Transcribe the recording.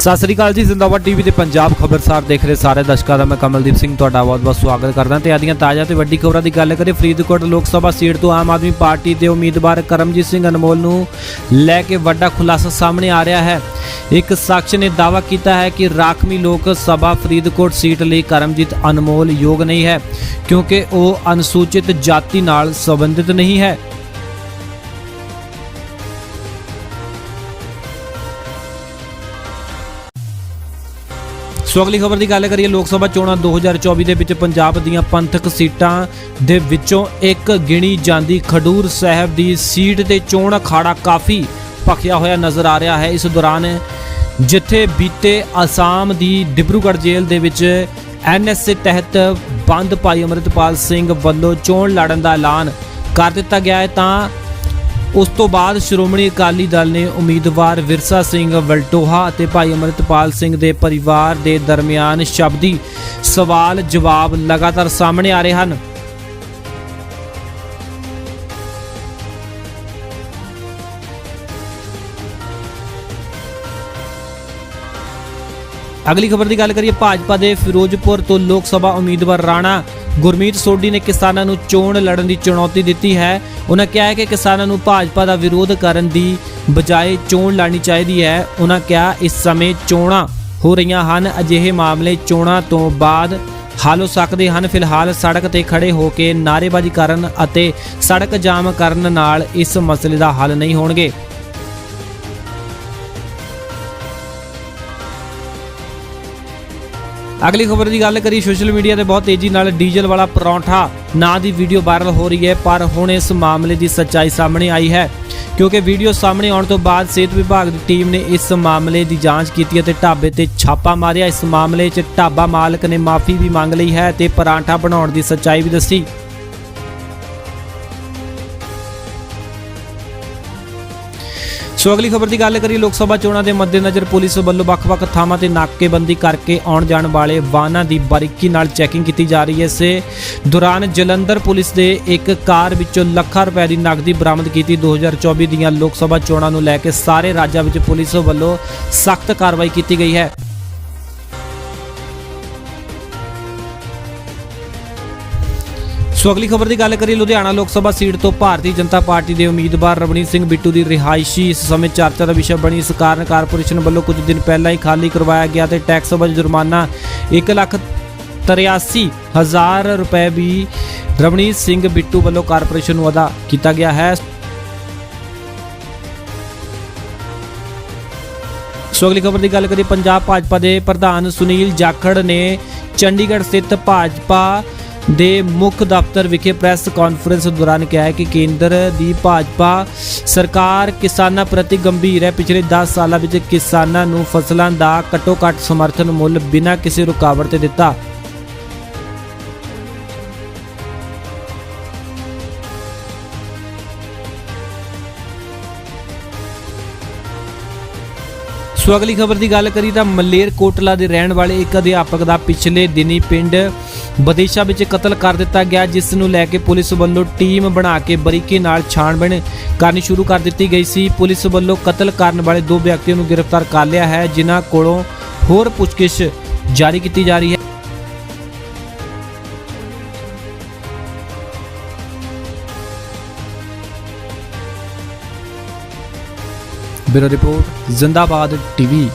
ਸਤਿ ਸ੍ਰੀ ਅਕਾਲ ਜੀ, ਜ਼ਿੰਦਾਬਾਦ ਟੀਵੀ ਤੇ ਪੰਜਾਬ ਖਬਰਸਾਰ ਦੇਖ ਰਹੇ ਸਾਰੇ ਦਰਸ਼ਕਾਂ ਦਾ ਮੈਂ ਕਮਲਦੀਪ ਸਿੰਘ ਤੁਹਾਡਾ ਬਹੁਤ-ਬਹੁਤ ਸਵਾਗਤ ਕਰਦਾ। ਤੇ ਆਦੀਆਂ ਤਾਜ਼ਾ ਤੇ ਵੱਡੀ ਖਬਰਾਂ ਦੀ ਗੱਲ ਕਰੀਏ, ਫਰੀਦਕੋਟ ਲੋਕ ਸਭਾ ਸੀਟ ਤੋਂ ਆਮ ਆਦਮੀ ਪਾਰਟੀ ਦੇ ਉਮੀਦਵਾਰ ਕਰਮਜੀਤ ਸਿੰਘ ਅਨਮੋਲ ਨੂੰ ਲੈ ਕੇ ਵੱਡਾ ਖੁਲਾਸਾ ਸਾਹਮਣੇ ਆ ਰਿਹਾ ਹੈ। ਇੱਕ ਸ਼ਖਸ ਨੇ ਦਾਅਵਾ ਕੀਤਾ ਹੈ ਕਿ ਰਾਖਵੀਂ ਲੋਕ ਸਭਾ ਫਰੀਦਕੋਟ ਸੀਟ ਲਈ ਕਰਮਜੀਤ ਅਨਮੋਲ ਯੋਗ ਨਹੀਂ ਹੈ, ਕਿਉਂਕਿ ਉਹ ਅਨੁਸੂਚਿਤ ਜਾਤੀ ਨਾਲ ਸੰਬੰਧਿਤ ਨਹੀਂ ਹੈ। ਸੋ ਅਗਲੀ ਖਬਰ ਦੀ ਗੱਲ ਕਰੀਏ, ਲੋਕ ਸਭਾ ਚੋਣਾਂ 2024 ਦੇ ਵਿੱਚ ਪੰਜਾਬ ਦੀਆਂ ਪੰਥਕ ਸੀਟਾਂ ਦੇ ਵਿੱਚੋਂ ਇੱਕ ਗਿਣੀ ਜਾਂਦੀ ਖਡੂਰ ਸਾਹਿਬ ਦੀ ਸੀਟ ਤੇ ਚੋਣ ਅਖਾੜਾ ਕਾਫੀ ਭਖਿਆ ਹੋਇਆ ਨਜ਼ਰ ਆ ਰਿਹਾ ਹੈ। ਇਸ ਦੌਰਾਨ ਜਿੱਥੇ ਬੀਤੇ ਅਸਾਮ ਦੀ ਡਿਬਰੂਗੜ੍ਹ ਜੇਲ੍ਹ ਦੇ ਵਿੱਚ ਐਨਐਸਏ ਤਹਿਤ ਬੰਦ ਭਾਈ ਅਮਰਿਤਪਾਲ ਸਿੰਘ ਵੱਲੋਂ ਚੋਣ ਲੜਨ ਦਾ ਐਲਾਨ ਕਰ ਦਿੱਤਾ ਗਿਆ ਹੈ ਤਾਂ ਉਸ ਤੋਂ ਬਾਅਦ ਸ਼੍ਰੋਮਣੀ ਅਕਾਲੀ ਦਲ ਨੇ ਉਮੀਦਵਾਰ ਵਿਰਸਾ ਸਿੰਘ ਵਲਟੋਹਾ ਅਤੇ ਭਾਈ ਅਮਰਿਤਪਾਲ ਸਿੰਘ ਦੇ ਪਰਿਵਾਰ ਦੇ ਦਰਮਿਆਨ ਸ਼ਬਦੀ ਸਵਾਲ ਜਵਾਬ ਲਗਾਤਾਰ ਸਾਹਮਣੇ ਆ ਰਹੇ ਹਨ। ਅਗਲੀ ਖਬਰ ਦੀ ਗੱਲ ਕਰੀਏ, ਭਾਜਪਾ ਦੇ ਫਿਰੋਜ਼ਪੁਰ ਤੋਂ ਲੋਕ ਸਭਾ ਉਮੀਦਵਾਰ ਰਾਣਾ ਗੁਰਮੀਤ ਸੋਢੀ ਨੇ ਕਿਸਾਨਾਂ ਨੂੰ ਚੋਣ ਲੜਨ ਦੀ ਚੁਣੌਤੀ ਦਿੱਤੀ ਹੈ। ਉਹਨਾਂ ਕਿਹਾ ਹੈ ਕਿ ਕਿਸਾਨਾਂ ਨੂੰ ਭਾਜਪਾ ਦਾ ਵਿਰੋਧ ਕਰਨ ਦੀ ਬਜਾਏ ਚੋਣ ਲੜਨੀ ਚਾਹੀਦੀ ਹੈ। ਉਹਨਾਂ ਕਿਹਾ, ਇਸ ਸਮੇਂ ਚੋਣਾਂ ਹੋ ਰਹੀਆਂ ਹਨ, ਅਜਿਹੇ ਮਾਮਲੇ ਚੋਣਾਂ ਤੋਂ ਬਾਅਦ ਹੱਲ ਹੋ ਸਕਦੇ ਹਨ। ਫਿਲਹਾਲ ਸੜਕ ਤੇ ਖੜੇ ਹੋ ਕੇ ਨਾਅਰੇਬਾਜ਼ੀ ਕਰਨ ਅਤੇ ਸੜਕ ਜਾਮ ਕਰਨ ਨਾਲ ਇਸ ਮਸਲੇ ਦਾ ਹੱਲ ਨਹੀਂ ਹੋਣਗੇ। ਅਗਲੀ ਖਬਰ ਦੀ ਗੱਲ ਕਰੀ ਸੋਸ਼ਲ ਮੀਡੀਆ ਤੇ ਬਹੁਤ ਤੇਜ਼ੀ ਨਾਲ ਡੀਜ਼ਲ ਵਾਲਾ ਪਰੌਂਠਾ ਨਾਂ ਦੀ ਵੀਡੀਓ ਵਾਇਰਲ ਹੋ ਰਹੀ ਹੈ, ਪਰ ਹੁਣ ਇਸ ਮਾਮਲੇ ਦੀ ਸੱਚਾਈ ਸਾਹਮਣੇ ਆਈ ਹੈ। ਕਿਉਂਕਿ ਵੀਡੀਓ ਸਾਹਮਣੇ ਆਉਣ ਤੋਂ ਬਾਅਦ ਸਿਹਤ ਵਿਭਾਗ ਦੀ ਟੀਮ ਨੇ ਇਸ ਮਾਮਲੇ ਦੀ ਜਾਂਚ ਕੀਤੀ ਅਤੇ ਢਾਬੇ ਤੇ ਛਾਪਾ ਮਾਰਿਆ। ਇਸ ਮਾਮਲੇ 'ਚ ਢਾਬਾ ਮਾਲਕ ਨੇ ਮਾਫੀ ਵੀ ਮੰਗ ਲਈ ਹੈ ਤੇ ਪਰਾਂਠਾ ਬਣਾਉਣ ਦੀ ਸੱਚਾਈ ਵੀ ਦੱਸੀ। ਸੋ ਅਗਲੀ ਖਬਰ ਦੀ ਗੱਲ ਕਰੀਏ, ਲੋਕ ਸਭਾ ਚੋਣਾਂ ਦੇ ਮੱਦੇਨਜ਼ਰ ਪੁਲਿਸ ਵੱਲੋਂ ਵੱਖ-ਵੱਖ ਥਾਵਾਂ ਤੇ ਨਾਕੇਬੰਦੀ ਕਰਕੇ ਆਉਣ ਜਾਣ ਵਾਲੇ ਵਾਹਨਾਂ ਦੀ ਬਾਰੀਕੀ ਨਾਲ ਚੈਕਿੰਗ ਕੀਤੀ ਜਾ ਰਹੀ ਹੈ। ਇਸੇ ਦੌਰਾਨ ਜਲੰਧਰ ਪੁਲਿਸ ਦੇ ਇੱਕ ਕਾਰ ਵਿੱਚੋਂ ਲੱਖਾਂ ਰੁਪਏ ਦੀ ਨਕਦੀ ਬਰਾਮਦ ਕੀਤੀ। 2024 ਦੀਆਂ ਲੋਕ ਸਭਾ ਚੋਣਾਂ ਨੂੰ ਲੈ ਕੇ ਸਾਰੇ ਰਾਜਾਂ ਵਿੱਚ ਪੁਲਿਸ ਵੱਲੋਂ ਸਖਤ ਕਾਰਵਾਈ ਕੀਤੀ ਗਈ ਹੈ। ਸੋ ਅਗਲੀ ਖਬਰ ਦੀ ਗੱਲ ਕਰੀਏ, ਲੁਧਿਆਣਾ ਲੋਕ ਸਭਾ ਸੀਟ ਤੋਂ ਭਾਰਤੀ ਜਨਤਾ ਪਾਰਟੀ ਦੇ ਉਮੀਦਵਾਰ ਰਵਨੀਤ ਸਿੰਘ ਬਿੱਟੂ ਦੀ ਰਿਹਾਇਸ਼ੀ ਇਸ ਸਮੇਂ ਚਰਚਾ ਦਾ ਵਿਸ਼ਾ ਬਣੀ। ਇਸ ਕਾਰਨ ਕਾਰਪੋਰੇਸ਼ਨ ਵੱਲੋਂ ਕੁਝ ਦਿਨ ਪਹਿਲਾਂ ਹੀ ਖਾਲੀ ਕਰਵਾਇਆ ਗਿਆ ਤੇ ਟੈਕਸ ਵਜੋਂ ਜੁਰਮਾਨਾ 1 ਲੱਖ 83 ਰੁਪਏ ਵੀ ਰਵਨੀਤ ਸਿੰਘ ਬਿੱਟੂ ਵੱਲੋਂ ਕਾਰਪੋਰੇਸ਼ਨ ਨੂੰ ਅਦਾ ਕੀਤਾ ਗਿਆ ਹੈ। ਸੋ ਅਗਲੀ ਖਬਰ ਦੀ ਗੱਲ ਕਰੀਏ, ਪੰਜਾਬ ਭਾਜਪਾ ਦੇ ਪ੍ਰਧਾਨ ਸੁਨੀਲ ਜਾਖੜ ਨੇ ਚੰਡੀਗੜ੍ਹ ਸਥਿਤ ਭਾਜਪਾ ਦੇ ਮੁੱਖ ਦਫ਼ਤਰ ਵਿਖੇ ਪ੍ਰੈਸ ਕਾਨਫਰੰਸ ਦੌਰਾਨ ਕਿਹਾ ਕਿ ਕੇਂਦਰ ਦੀ ਭਾਜਪਾ ਸਰਕਾਰ ਕਿਸਾਨਾਂ ਪ੍ਰਤੀ ਗੰਭੀਰ ਹੈ। ਪਿਛਲੇ 10 ਸਾਲਾਂ ਵਿੱਚ ਕਿਸਾਨਾਂ ਨੂੰ ਫਸਲਾਂ ਦਾ ਘੱਟੋ-ਘੱਟ ਸਮਰਥਨ ਮੁੱਲ ਬਿਨਾਂ ਕਿਸੇ ਰੁਕਾਵਟ ਤੇ ਦਿੱਤਾ। ਸੋ ਅਗਲੀ ਖਬਰ ਦੀ ਗੱਲ ਕਰੀ ਤਾਂ ਮਲੇਰ ਕੋਟਲਾ ਦੇ ਰਹਿਣ ਵਾਲੇ ਇੱਕ ਅਧਿਆਪਕ ਦਾ ਪਿਛਲੇ ਦਿਨੀ ਪਿੰਡ ਬਦੇਸ਼ਾ ਵਿੱਚ ਕਤਲ ਕਰ ਦਿੱਤਾ ਗਿਆ, ਜਿਸ ਨੂੰ ਲੈ ਕੇ ਪੁਲਿਸ ਵੱਲੋਂ ਟੀਮ ਬਣਾ ਕੇ ਬਰੀਕੀ ਨਾਲ ਛਾਣਬੀਣ ਕਰਨੀ ਸ਼ੁਰੂ ਕਰ ਦਿੱਤੀ ਗਈ ਸੀ। ਪੁਲਿਸ ਵੱਲੋਂ ਕਤਲ ਕਰਨ ਵਾਲੇ ਦੋ ਵਿਅਕਤੀਆਂ ਨੂੰ ਗ੍ਰਿਫਤਾਰ ਕਰ ਲਿਆ ਹੈ, ਜਿਨ੍ਹਾਂ ਕੋਲੋਂ ਹੋਰ ਪੁੱਛਗਿੱਛ ਜਾਰੀ ਕੀਤੀ ਜਾ ਰਹੀ ਹੈ। Bureau report Zindabad TV.